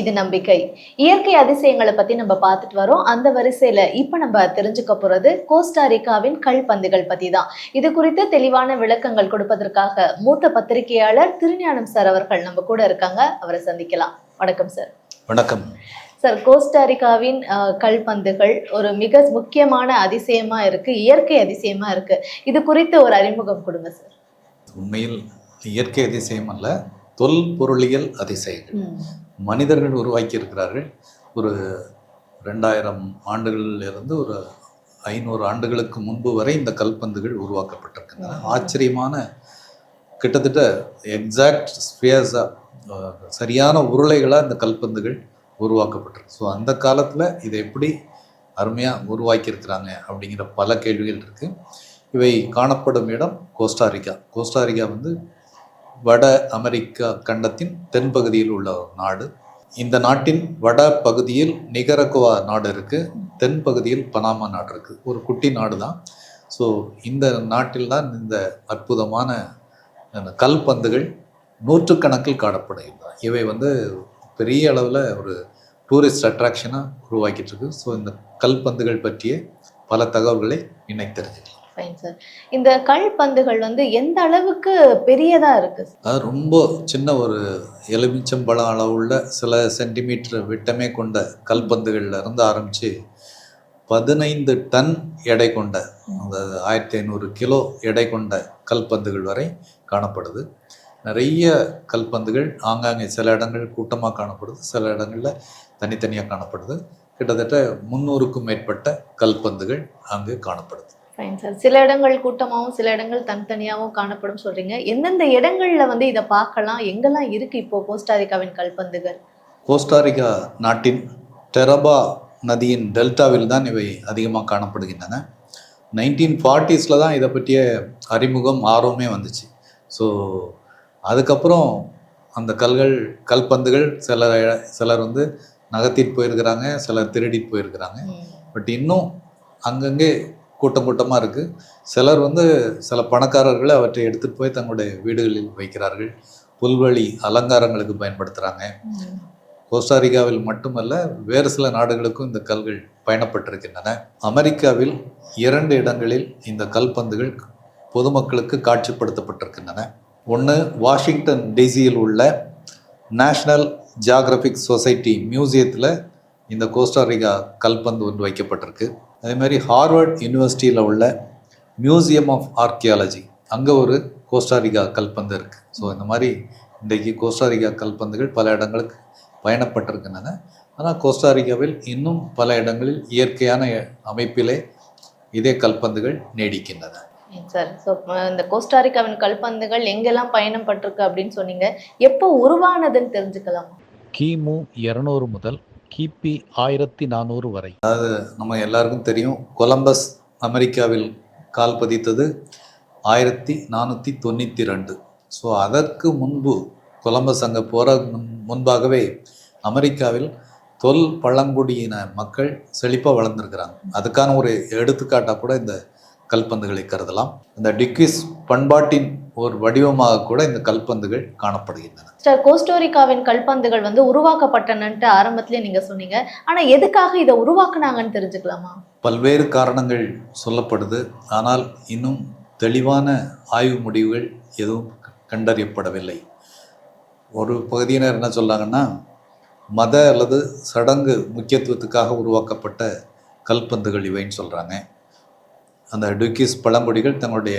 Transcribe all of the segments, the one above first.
இது நம்பிக்கை. இயற்கை அதிசயங்களை பத்தி நம்ம பார்த்துட்டு வரோம். அந்த வரிசையில இப்ப நம்ம தெரிஞ்சுக்க போறது கோஸ்டாரிக்காவின் கல்பந்துகள் பத்தி தான். இது குறித்து தெளிவான விளக்கங்கள் கொடுப்பதற்காக மூத்த பத்திரிகையாளர் திருஞானம் சார் அவர்கள் நம்ம கூட இருக்காங்க. அவரை சந்திக்கலாம். வணக்கம் சார். வணக்கம். சார் கோஸ்டாரிக்காவின் கல்பந்துகள் ஒரு மிக முக்கியமான அதிசயமா இருக்கு. இயற்கை அதிசயமா இருக்கு. இது குறித்து ஒரு அறிமுகம் கொடுங்க சார். உண்மையில் இயற்கை அதிசயம் அல்ல. தொல்பொருளியல் அதிசயங்கள். மனிதர்கள் உருவாக்கி இருக்கிறார்கள் ஒரு ரெண்டாயிரம் ஆண்டுகளிலிருந்து ஒரு ஐநூறு ஆண்டுகளுக்கு முன்பு வரை இந்த கல்பந்துகள் உருவாக்கப்பட்டிருக்கின்றன. ஆச்சரியமான கிட்டத்தட்ட எக்ஸாக்ட் ஸ்பியர்ஸாக சரியான உருளைகளாக இந்த கல்பந்துகள் உருவாக்கப்பட்டிருக்கு. ஸோ அந்த காலத்தில் இதை எப்படி அருமையாக உருவாக்கியிருக்கிறாங்க அப்படிங்கிற பல கேள்விகள் இருக்குது இவை காணப்படும் இடம் கோஸ்டாரிக்கா. கோஸ்டாரிக்கா வந்து வட அமெரிக்கா கண்டத்தின் தென்பகுதியில் உள்ள ஒரு நாடு. இந்த நாட்டின் வட பகுதியில் நிகரகுவா நாடு இருக்குது தென்பகுதியில் பனாமா நாடு இருக்குது ஒரு குட்டி நாடு தான் ஸோ இந்த நாட்டில் தான் இந்த அற்புதமான கல்பந்துகள் நூற்றுக்கணக்கில் காணப்படுகின்றன. இவை வந்து பெரிய அளவில் ஒரு டூரிஸ்ட் அட்ராக்ஷனாக உருவாக்கிட்டு இருக்கு. ஸோ இந்த கல்பந்துகள் பற்றிய பல தகவல்களை இணைத்தறிஞ்சுக்கலாம் ஃபைன் சார் இந்த கல்பந்துகள் வந்து எந்த அளவுக்கு பெரியதாக இருக்குது அது ரொம்ப சின்ன ஒரு எலுமிச்சம்பழம் அளவுள்ள சில சென்டிமீட்டர் விட்டமே கொண்ட கல்பந்துகளில் இருந்து ஆரம்பித்து பதினைந்து டன் எடை கொண்ட அந்த ஆயிரத்தி ஐநூறு கிலோ எடை கொண்ட கல்பந்துகள் வரை காணப்படுது. நிறைய கல்பந்துகள் ஆங்காங்கே சில இடங்கள் கூட்டமாக காணப்படுது சில இடங்களில் தனித்தனியாக காணப்படுது. கிட்டத்தட்ட முந்நூறுக்கும் மேற்பட்ட கல்பந்துகள் அங்கு காணப்படுது. ஃபைன் சார் சில இடங்கள் கூட்டமாகவும் சில இடங்கள் தனித்தனியாகவும் காணப்படும் சொல்றீங்க. எந்தெந்த இடங்கள்ல வந்து இதை பார்க்கலாம்? எங்கெல்லாம் இருக்கு இப்போ கோஸ்டாரிக்காவின் கல்பந்துகள்? கோஸ்டாரிக்கா நாட்டின் டெரபா நதியின் டெல்டாவில் தான் இவை அதிகமாக காணப்படுகின்றன. நைன்டீன் ஃபார்ட்டிஸில் தான் இதை பற்றிய அறிமுகம் ஆர்வமே வந்துச்சு. ஸோ அதுக்கப்புறம் அந்த கல்கள் கல்பந்துகள் சிலர் சிலர் வந்து நகர்த்திட்டு போயிருக்கிறாங்க சிலர் திருடிட்டு போயிருக்கிறாங்க. பட் இன்னும் அங்கங்கே கூட்டம் கூட்டமாக இருக்குது சிலர் வந்து சில பணக்காரர்கள் அவற்றை எடுத்துகிட்டு போய் தங்களுடைய வீடுகளில் வைக்கிறார்கள். புல்வெளி அலங்காரங்களுக்கு பயன்படுத்துகிறாங்க கோஸ்டாரிக்காவில் மட்டுமல்ல வேறு சில நாடுகளுக்கும் இந்த கல்கள் பயணப்பட்டிருக்கின்றன. அமெரிக்காவில் இரண்டு இடங்களில் இந்த கல்பந்துகள் பொதுமக்களுக்கு காட்சிப்படுத்தப்பட்டிருக்கின்றன. ஒன்று வாஷிங்டன் டிசியில் உள்ள நேஷனல் ஜியாகிரபிக் சொசைட்டி மியூசியத்தில் இந்த கோஸ்டாரிக்கா கல்பந்து ஒன்று வைக்கப்பட்டிருக்கு. அதே மாதிரி ஹார்வர்ட் யூனிவர்சிட்டியில் உள்ள மியூசியம் ஆஃப் ஆர்கியாலஜி அங்கே ஒரு கோஸ்டாரிக்கா கல்பந்து இருக்குது ஸோ இந்த மாதிரி இன்றைக்கு கோஸ்டாரிக்கா கல்பந்துகள் பல இடங்களுக்கு பயணப்பட்டிருக்கின்றன. ஆனால் கோஸ்டாரிக்காவில் இன்னும் பல இடங்களில் இயற்கையான அமைப்பிலே இதே கல்பந்துகள் நீடிக்கின்றன. சார் ஸோ இந்த கோஸ்டாரிக்காவின் கல்பந்துகள் எங்கெல்லாம் பயணம் பட்டிருக்கு அப்படின்னு சொன்னீங்க. எப்போ உருவானதுன்னு தெரிஞ்சுக்கலாம். கிமு இருநூறு முதல் கிபி ஆயிரத்தி நானூறு வரை. அதாவது நம்ம எல்லாருக்கும் தெரியும் கொலம்பஸ் அமெரிக்காவில் கால் பதித்தது ஆயிரத்தி நானூற்றி தொண்ணூற்றி ரெண்டு. ஸோ அதற்கு முன்பு கொலம்பஸ் அங்கே போகிற முன்பாகவே அமெரிக்காவில் தொல் பழங்குடியின மக்கள் செழிப்பாக வளர்ந்துருக்கிறாங்க. அதுக்கான ஒரு எடுத்துக்காட்டாக கூட இந்த கல்பந்துகளை கருதலாம். இந்த டிக்விஸ் பண்பாட்டின் ஒரு வடிவமாக கூட இந்த கல்பந்துகள் காணப்படுகின்றன. சார் கோஸ்டோரிக்காவின் கல்பந்துகள் வந்து உருவாக்கப்பட்டனன்ட்டு ஆரம்பத்திலே நீங்க சொன்னீங்க. ஆனா எதுக்காக இதை உருவாக்குனாங்கன்னு தெரிஞ்சுக்கலாமா? பல்வேறு காரணங்கள் சொல்லப்படுது. ஆனால் இன்னும் தெளிவான ஆய்வு முடிவுகள் எதுவும் கண்டறியப்படவில்லை. ஒரு பகுதியினர் என்ன சொல்றாங்கன்னா மத அல்லது சடங்கு முக்கியத்துவத்துக்காக உருவாக்கப்பட்ட கல்பந்துகள் இவைன்னு சொல்கிறாங்க அந்த டுக்கிஸ் பழங்குடிகள் தங்களுடைய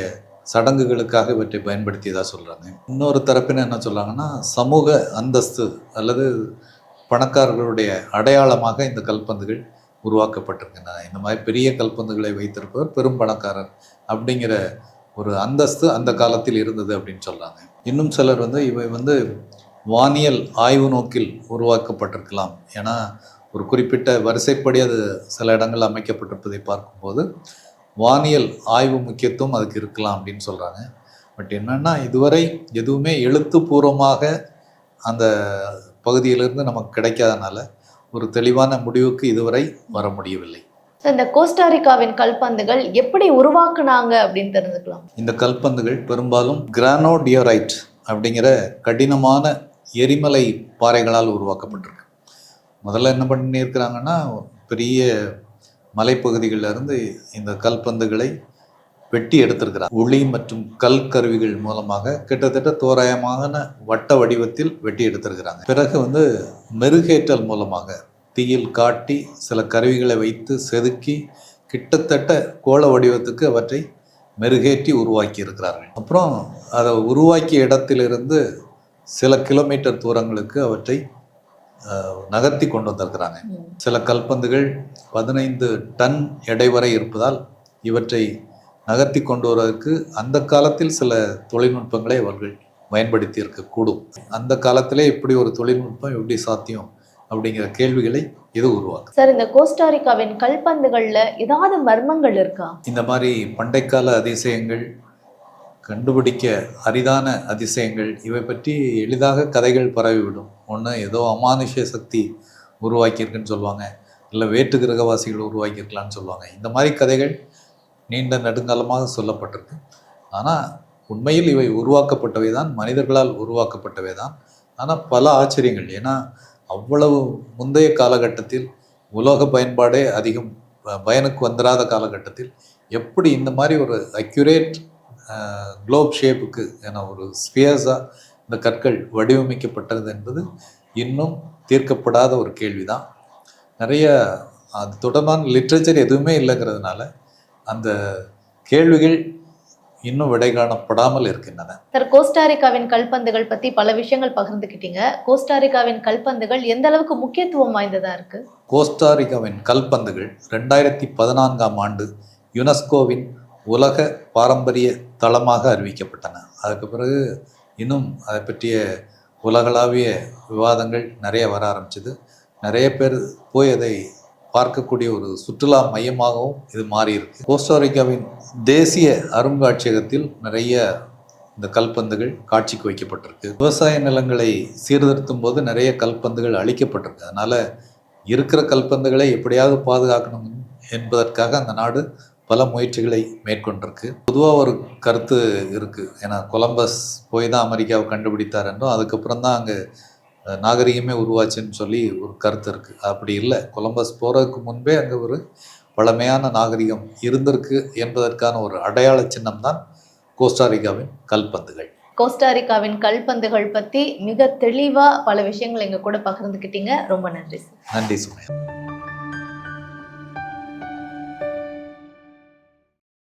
சடங்குகளுக்காக இவற்றை பயன்படுத்தியதாக சொல்கிறாங்க இன்னொரு தரப்பினர் என்ன சொல்கிறாங்கன்னா சமூக அந்தஸ்து அல்லது பணக்காரர்களுடைய அடையாளமாக இந்த கல்பந்துகள் உருவாக்கப்பட்டிருக்கின்றன. இந்த மாதிரி பெரிய கல்பந்துகளை வைத்திருப்பவர் பெரும் பணக்காரர் அப்படிங்கிற ஒரு அந்தஸ்து அந்த காலத்தில் இருந்தது அப்படின்னு சொல்கிறாங்க இன்னும் சிலர் வந்து இவை வந்து வானியல் ஆய்வு நோக்கில் உருவாக்கப்பட்டிருக்கலாம். ஏன்னா ஒரு குறிப்பிட்ட வரிசைப்படி அது சில இடங்கள் அமைக்கப்பட்டிருப்பதை பார்க்கும்போது வானியல் ஆய்வு முக்கியத்துவம் அதுக்கு இருக்கலாம் அப்படின்னு சொல்கிறாங்க பட் என்னென்னா இதுவரை எதுவுமே எழுத்துப்பூர்வமாக அந்த பகுதியிலிருந்து நமக்கு கிடைக்காதனால ஒரு தெளிவான முடிவுக்கு இதுவரை வர முடியவில்லை. இந்த கோஸ்டாரிக்காவின் கல்பந்துகள் எப்படி உருவாக்குனாங்க அப்படின்னு தெரிஞ்சுக்கலாம். இந்த கல்பந்துகள் பெரும்பாலும் கிரானோடியோரைட் அப்படிங்கிற கடினமான எரிமலை பாறைகளால் உருவாக்கப்பட்டிருக்கு. முதல்ல என்ன பண்ணியிருக்கிறாங்கன்னா பெரிய மலைப்பகுதிகளில் இருந்து இந்த கல்பந்துகளை வெட்டி எடுத்திருக்கிறார். உளி மற்றும் கல் கருவிகள் மூலமாக கிட்டத்தட்ட தோராயமான வட்ட வடிவத்தில் வெட்டி எடுத்திருக்கிறாங்க. பிறகு வந்து மெருகேற்றல் மூலமாக தீயில் காட்டி சில கருவிகளை வைத்து செதுக்கி கிட்டத்தட்ட கோள வடிவத்துக்கு அவற்றை மெருகேற்றி உருவாக்கி இருக்கிறார்கள் அப்புறம் அதை உருவாக்கிய இடத்திலிருந்து சில கிலோமீட்டர் தூரங்களுக்கு அவற்றை நகர்த்தி கொண்டு வந்திருக்கிறாங்க. சில கல்பந்துகள் பதினைந்து டன் எடை வரை இருப்பதால் இவற்றை நகர்த்தி கொண்டு வருவதற்கு அந்த காலத்தில் சில தொழில்நுட்பங்களை அவர்கள் பயன்படுத்தி இருக்கக்கூடும் அந்த காலத்திலே இப்படி ஒரு தொழில்நுட்பம் எப்படி சாத்தியம் அப்படிங்கிற கேள்விகளை இது உருவாக்கும். சார் இந்த கோஸ்டாரிக்காவின் கல்பந்துகள்ல ஏதாவது மர்மங்கள் இருக்கா? இந்த மாதிரி பண்டைக்கால அதிசயங்கள் கண்டுபிடிக்க அரிதான அதிசயங்கள். இவை பற்றி எளிதாக கதைகள் பரவிவிடும். ஒன்று ஏதோ அமானுஷ சக்தி உருவாக்கியிருக்குன்னு சொல்லுவாங்க. இல்லை வேற்று கிரகவாசிகள் உருவாக்கியிருக்கலாம்னு சொல்லுவாங்க. இந்த மாதிரி கதைகள் நீண்ட நெடுங்காலமாக சொல்லப்பட்டிருக்கு. ஆனால் உண்மையில் இவை உருவாக்கப்பட்டவை தான் மனிதர்களால் உருவாக்கப்பட்டவை தான். ஆனால் பல ஆச்சரியங்கள். ஏன்னா அவ்வளவு முந்தைய காலகட்டத்தில் உலோக பயன்பாடே அதிகம் பயனுக்கு வந்துடாத காலகட்டத்தில் எப்படி இந்த மாதிரி ஒரு அக்யூரேட் குளோப் ஷேப்புக்கு என ஒரு ஸ்பியர்ஸாக இந்த கற்கள் வடிவமைக்கப்பட்டது என்பது இன்னும் தீர்க்கப்படாத ஒரு கேள்விதான். நிறைய அது தொடர்பான லிட்ரேச்சர் எதுவுமே இல்லைங்கிறதுனால அந்த கேள்விகள் இன்னும் விடை காணப்படாமல் இருக்கின்றன. சார் கோஸ்டாரிக்காவின் கல்பந்துகள் பத்தி பல விஷயங்கள் பகிர்ந்துக்கிட்டீங்க கோஸ்டாரிக்காவின் கல்பந்துகள் எந்த அளவுக்கு முக்கியத்துவம் வாய்ந்ததா இருக்கு? கோஸ்டாரிக்காவின் கல்பந்துகள் ரெண்டாயிரத்தி பதினான்காம் ஆண்டு யுனெஸ்கோவின் உலக பாரம்பரிய தளமாக அறிவிக்கப்பட்டன. அதுக்கு பிறகு இன்னும் அதை பற்றிய உலகளாவிய விவாதங்கள் நிறைய வர ஆரம்பிச்சது. நிறைய பேர் போய் அதை பார்க்கக்கூடிய ஒரு சுற்றுலா மையமாகவும் இது மாறியிருக்கு. கோஸ்டாரிக்காவின் தேசிய அருங்காட்சியகத்தில் நிறைய இந்த கல்பந்துகள் காட்சிக்கு வைக்கப்பட்டிருக்கு. விவசாய நிலங்களை சீர்திருத்தும் போது நிறைய கல்பந்துகள் அழிக்கப்பட்டிருக்கு. அதனால் இருக்கிற கல்பந்துகளை எப்படியாவது பாதுகாக்கணும் என்பதற்காக அந்த நாடு பல முயற்சிகளை மேற்கொண்டிருக்கு. பொதுவாக ஒரு கருத்து இருக்குது ஏன்னா கொலம்பஸ் போய் தான் அமெரிக்காவை கண்டுபிடித்தார் என்றும் அதுக்கப்புறம் தான் அங்கே நாகரிகமே உருவாச்சுன்னு சொல்லி ஒரு கருத்து இருக்குது அப்படி இல்லை. கொலம்பஸ் போகிறதுக்கு முன்பே அங்கே ஒரு பழமையான நாகரிகம் இருந்திருக்கு என்பதற்கான ஒரு அடையாள சின்னம் தான் கோஸ்டாரிக்காவின் கல்பந்துகள். கோஸ்டாரிக்காவின் கல்பந்துகள் பத்தி மிக தெளிவா பல விஷயங்கள் எங்க கூட பகிர்ந்துக்கிட்டீங்க. ரொம்ப நன்றி நன்றி சுமையா.